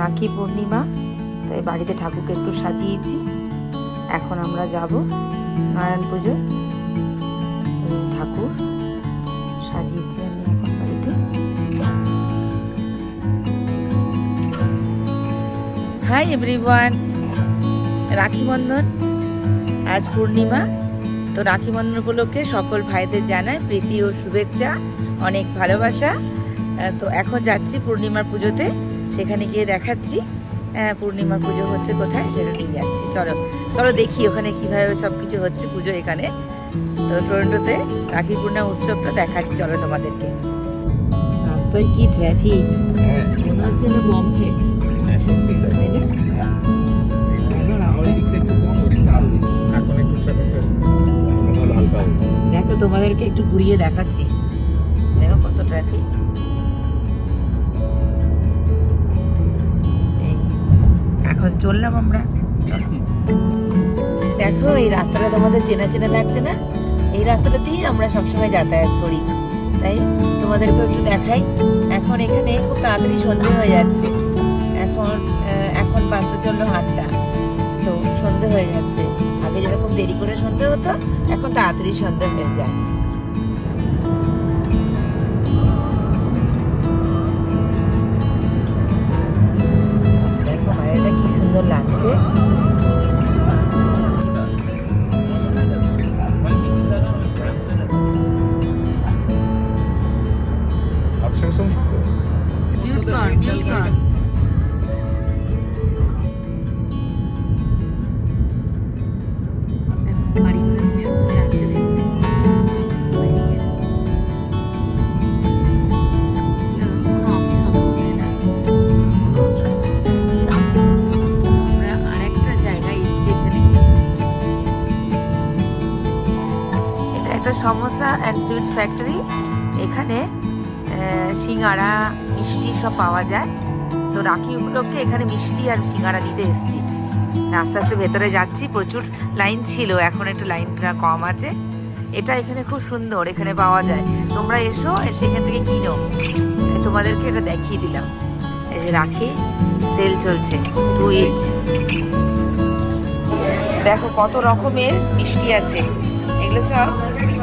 রাখি পূর্ণিমা, তাই বাড়িতে ঠাকুরকে একটু সাজিয়েছি। এখন আমরা যাব নারায়ণ পুজো ঠাকুর সাজিয়েছি আমি এখন বাড়িতে। হাই এভরিওয়ান রাখি বন্ধন, আজ পূর্ণিমা। তো রাখি বন্ধন উপলক্ষে সকল ভাইদের জানায় প্রীতি ও শুভেচ্ছা, অনেক ভালোবাসা। তো এখন যাচ্ছি পূর্ণিমার পুজোতে। সেখানে গিয়ে দেখাচ্ছি। পূর্ণিমার পুজো হচ্ছে কোথায় সেটা নিয়ে যাচ্ছি। চলো চলো দেখি ওখানে কীভাবে সব কিছু হচ্ছে পুজো এখানে। তো টরন্টোতে রাখি পূর্ণিমা উৎসবটা দেখাচ্ছি চলো তোমাদেরকে। রাস্তায় কি ট্রাফিক হ্যাঁ। মনে হচ্ছে না বম্বে হ্যাঁ। দেখো তোমাদেরকে একটু ঘুরিয়ে দেখাচ্ছি। দেখো কত ট্রাফিক চললাম আমরা। দেখো, এই রাস্তাটা তোমাদের চেনা চেনা লাগছে না? এই রাস্তাটা দিয়ে আমরা সবসময় যাতায়াত করি। তাই তোমাদেরকে একটু দেখাই। এখন এখানে খুব তাড়াতাড়ি সন্ধে হয়ে যাচ্ছে। এখন এখন বাসতে চলল আটটা। তো সন্ধে হয়ে যাচ্ছে। আগে যেরকম দেরি করে সন্ধে হতো, এখন তাড়াতাড়ি সন্ধে হয়ে যায়। সুন্দর লাগছে। সমোসা অ্যান্ড সুইটস ফ্যাক্টরি এখানে সিঙ্গারা, মিষ্টি সব পাওয়া যায়। তো রাখি উপলক্ষে এখানে মিষ্টি আর সিঙ্গারা নিতে এসেছি। আস্তে আস্তে ভেতরে যাচ্ছি, প্রচুর লাইন ছিল, এখন একটু লাইনটা কম আছে। এটা এখানে খুব সুন্দর, এখানে পাওয়া যায়। তোমরা এসো এখান থেকে কিনো। তোমাদেরকে এটা দেখিয়ে দিলাম। এই যে রাখি সেল চলছে টু দেখো কত রকমের মিষ্টি আছে। এগুলো সব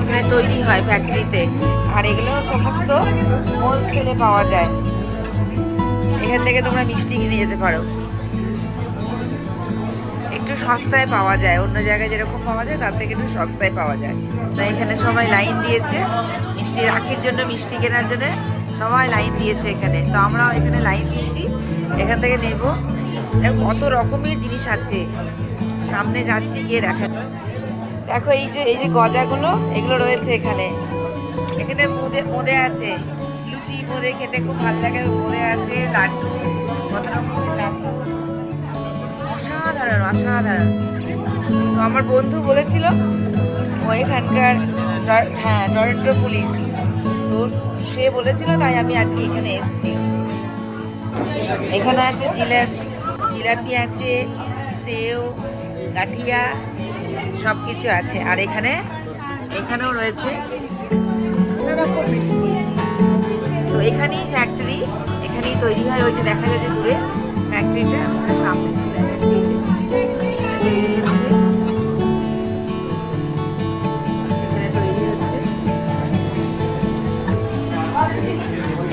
এখানে তৈরি হয় ফ্যাক্টরিতে আর এগুলো সমস্ত হোলসেলে পাওয়া যায়। এখান থেকে তোমরা মিষ্টি কিনে যেতে পারো। একটু সস্তায় পাওয়া যায়, অন্য জায়গায় যেরকম পাওয়া যায়, তার থেকে একটু সস্তায় পাওয়া যায়। তাই এখানে সবাই লাইন দিয়েছে, মিষ্টি রাখির জন্য মিষ্টি কেনার জন্য সবাই লাইন দিয়েছে এখানে। তো আমরাও এখানে লাইন দিয়েছি, এখান থেকে নেব। কত রকমের জিনিস আছে। সামনে যাচ্ছি, গিয়ে দেখা দেখো, এই যে এই যে গজাগুলো, এগুলো রয়েছে এখানে। এখানে বোঁদে বোঁদে আছে। লুচি বোঁদে খেতে খুব ভালো লাগে বোঁদে আছে, লাড্ডু, কত লাড্ডু। অসাধারণ অসাধারণ। তো আমার বন্ধু বলেছিল, ও এখানকার হ্যাঁ টরেন্টো পুলিশ। তো সে বলেছিল, তাই আমি আজকে এখানে এসেছি। এখানে আছে জিলাপি জিলাপি আছে, সেও, গাঠিয়া সব কিছু আছে। আর এখানে, এখানেও রয়েছে। তো এখানেই ফ্যাক্টরি এখানেই তৈরি হয়। ওই যে দেখা যায় যে দূরে ফ্যাক্টরিটা সামনে।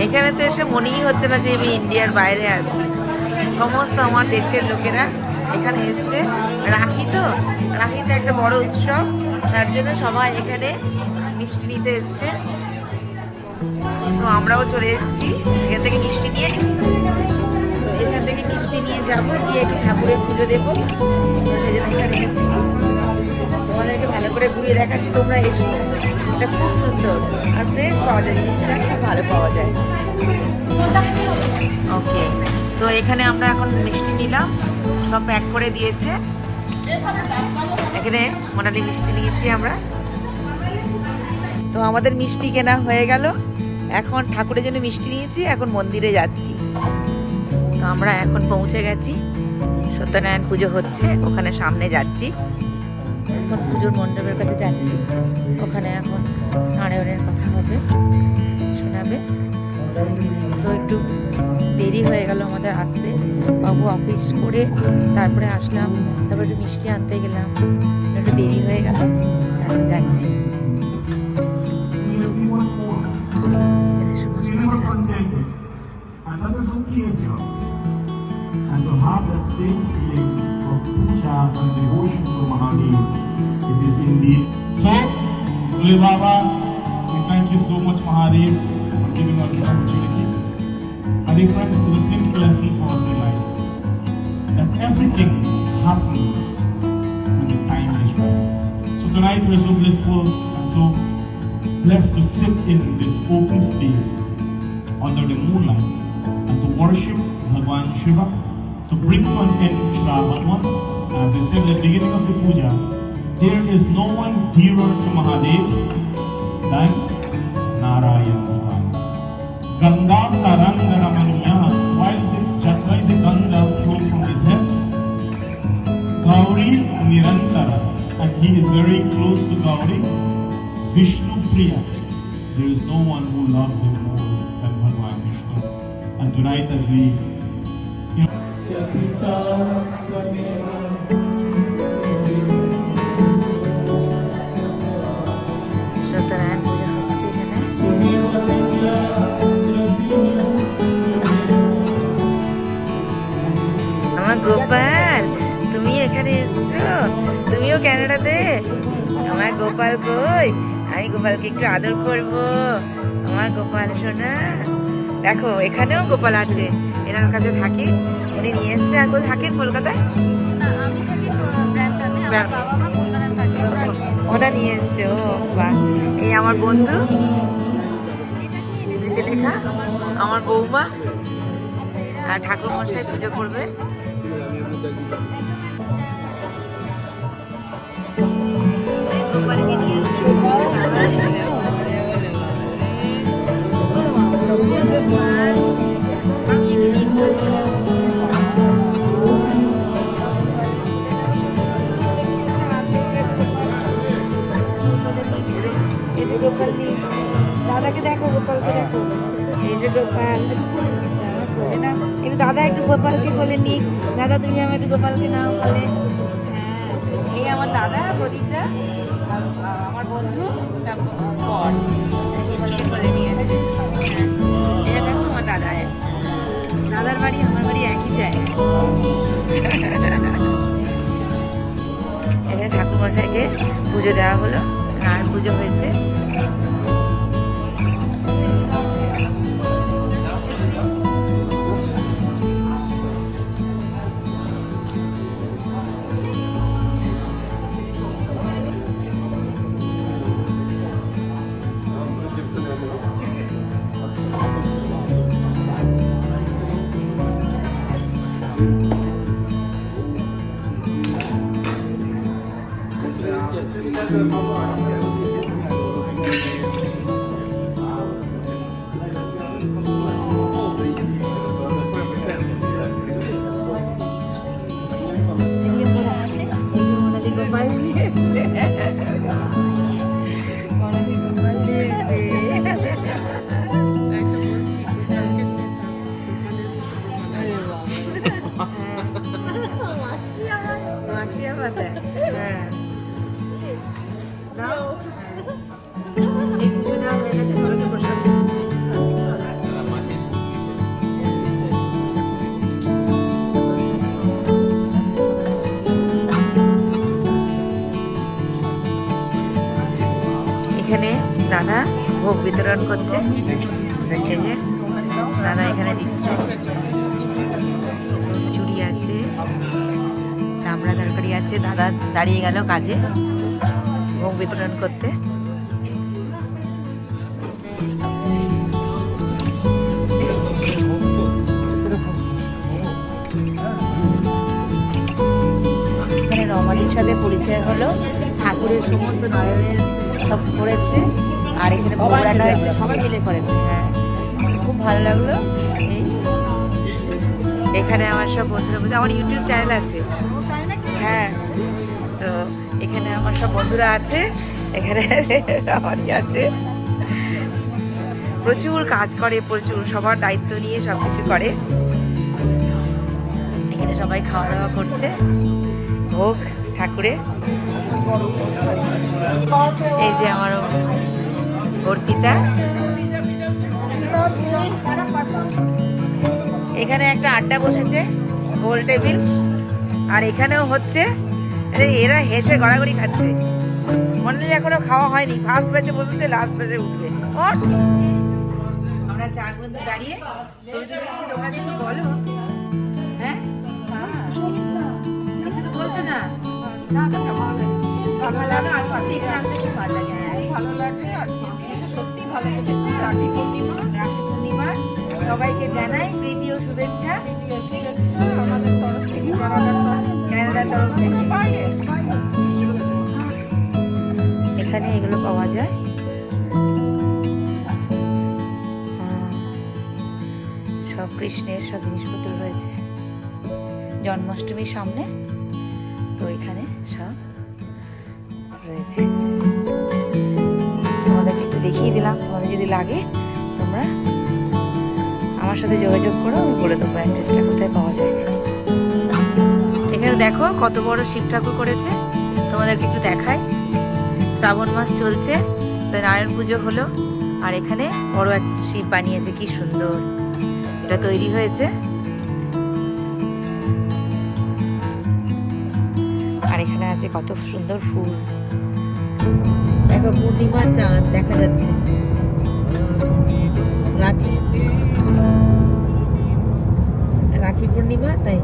এখানে তো এসে মনেই হচ্ছে না যে আমি ইন্ডিয়ার বাইরে আছি। সমস্ত আমার দেশের লোকেরা এখানে এসছে। রাখি তো? রাখিটা একটা বড় উৎসব। তার জন্য সবাই এখানে মিষ্টি নিতে এসছে। তো আমরাও চলে এসেছি। এখান থেকে মিষ্টি নিয়ে এখান থেকে মিষ্টি নিয়ে যাব। গিয়ে একটু ঠাকুরের পুজো দেবো। সেই জন্য এখানে এসেছি। তোমাদেরকে ভালো করে ঘুরিয়ে দেখাচ্ছি। তোমরা এসো। এটা খুব সুন্দর। আর ফ্রেশ পাওয়া যায়। জিনিসটা খুব ভালো পাওয়া যায়। ওকে তো এখানে আমরা এখন মিষ্টি নিলাম। সব প্যাক করে দিয়েছে। এখানে মোটালি মিষ্টি নিয়েছি আমরা। তো আমাদের মিষ্টি কেনা হয়ে গেল। এখন ঠাকুরের জন্য মিষ্টি নিয়েছি, এখন মন্দিরে যাচ্ছি। তো আমরা এখন পৌঁছে গেছি। সত্যনারায়ণ পুজো হচ্ছে, ওখানে সামনে যাচ্ছি। এখন পুজোর মণ্ডপের কাছে যাচ্ছি। ওখানে এখন নারায়ণের কথা হবে, শোনাবে। তো একটু দেরি হয়ে গেল আমাদের আসতে। বাবু অফিস করে তারপরে আসলাম তারপরে একটু মিষ্টি আনতে গেলাম। একটু দেরি হয়ে গেল যাচ্ছি। Thank you so much, Mahadev. For giving us this opportunity. And dear friends, it is a simple lesson for us in life. That everything happens when the time is right. So tonight we're so blissful and so blessed to sit in this open space under the moonlight and to worship Bhagwan Shiva, to bring to an end Shravanwant. As I said at the beginning of the puja, there is no one dearer to Mahadev than Narayan. Ganga Taranga Ramaniya, why is the, why is Ganga flow from his head? Gauri Nirantara, and he is very close to Gauri. Vishnu Priya. There is no one who loves him more than Bhagwan Vishnu. And tonight, as we you know, Gopal তুমি এখানে এসছো? তুমিও ক্যানাডাতে? আমার গোপাল কই? আমি গোপালকে একটু আদর করব। আমার গোপাল সোনা। দেখো এখানেও গোপাল আছে। এনার কাছে থাকে। উনি নিয়ে এসছে আর কোথায় থাকি কলকাতায়। ওটা নিয়ে এসছে। ও বাহ। এই আমার বন্ধু। স্মৃতিলেখা আমার বৌমা। আর ঠাকুর মশাই পুজো করবে। এই যে গোপাল নিয়েছে। দাদাকে দেখো, গোপালকে দেখো। এই যে গোপাল। কোলে একটু দাদা একটু গোপালকে কোলে নিক। দাদা, তুমি আমার একটু গোপালকে নাও কোলে হ্যাঁ এই আমার দাদা, প্রদীপদা আমার বন্ধু বর। কোলে নিয়েছে এটা দেখো দাদা। দাদার বাড়ি, আমার বাড়ি একই জায়গায়। এখানে ঠাকুর মশাইকে পুজো দেওয়া হলো। আর পুজো হয়েছে। এখানে দাদা ভোগ বিতরণ করছে। দাদা এখানে দিচ্ছে। চুড়ি আছে তামড়া তরকারি আছে, দাদা দাঁড়িয়ে গেল কাজে। ভোগ বিতরণ করতে। রমাদির সাথে পরিচয় হলো। ঠাকুরের সমস্ত নয়নের সব করেছে। আর এখানে ভোগ হয়েছে সবাই মিলে করেছে। হ্যাঁ খুব ভালো লাগল। এখানে আমার সব বন্ধুরা বলছে, আমার ইউটিউব চ্যানেল আছে। হ্যাঁ তো এখানে আমার সব বন্ধুরা আছে, এখানে আছে। প্রচুর কাজ করে, প্রচুর সবার দায়িত্ব নিয়ে সব কিছু করে। এখানে সবাই খাওয়া দাওয়া করছে। ভোগ, ঠাকুরের। এই যে আমার অর্পিতা। এখানে একটা আড্ডা বসেছে, গোল টেবিল। আর এখানেও হচ্ছে আরে এরা হেসে গড়াগড়ি খাচ্ছে। মনে হয় এখনও খাওয়া হয়নি। ফার্স্ট ব্যাচে বসেছে লাস্ট ব্যাচে উঠবে। আমরা চার বন্ধু দাঁড়িয়ে ছবি তোমরা কিছু বলো? হ্যাঁ? কিছু তো বলছো না। না ভালো লাগে। আর সত্যি এখানে আসলে খুব ভালো লাগে। ভালো লাগে আর সত্যি ভালো লেগেছে। রাখি পূর্ণিমা। রাখি পূর্ণিমা। সবাইকে জানাই প্রীতি ও শুভেচ্ছা। প্রিয় শুভেচ্ছা আমাদের তরফ থেকে। এখানে এগুলো পাওয়া যায়। সব কৃষ্ণের সব জিনিসপত্র রয়েছে। জন্মাষ্টমীর সামনে তো এখানে সব রয়েছে। তোমাদেরকে একটু দেখিয়ে দিলাম, তোমাদের যদি লাগে, তোমরা আমার সাথে যোগাযোগ করো, আমি বলে দেবো অ্যাড্রেসটা কোথায় পাওয়া যায়। এখানে দেখো কত বড় শিব ঠাকুর করেছে। তোমাদেরকে একটু দেখায় শ্রাবণ মাস চলছে তো নারায়ণ পুজো হলো, আর এখানে বড় এক শিব বানিয়েছে, কি সুন্দর। এটা তৈরি হয়েছে। আর এখানে আছে কত সুন্দর ফুল। দেখো পূর্ণিমার চাঁদ দেখা যাচ্ছে। রাখি রাখি পূর্ণিমা, তাই?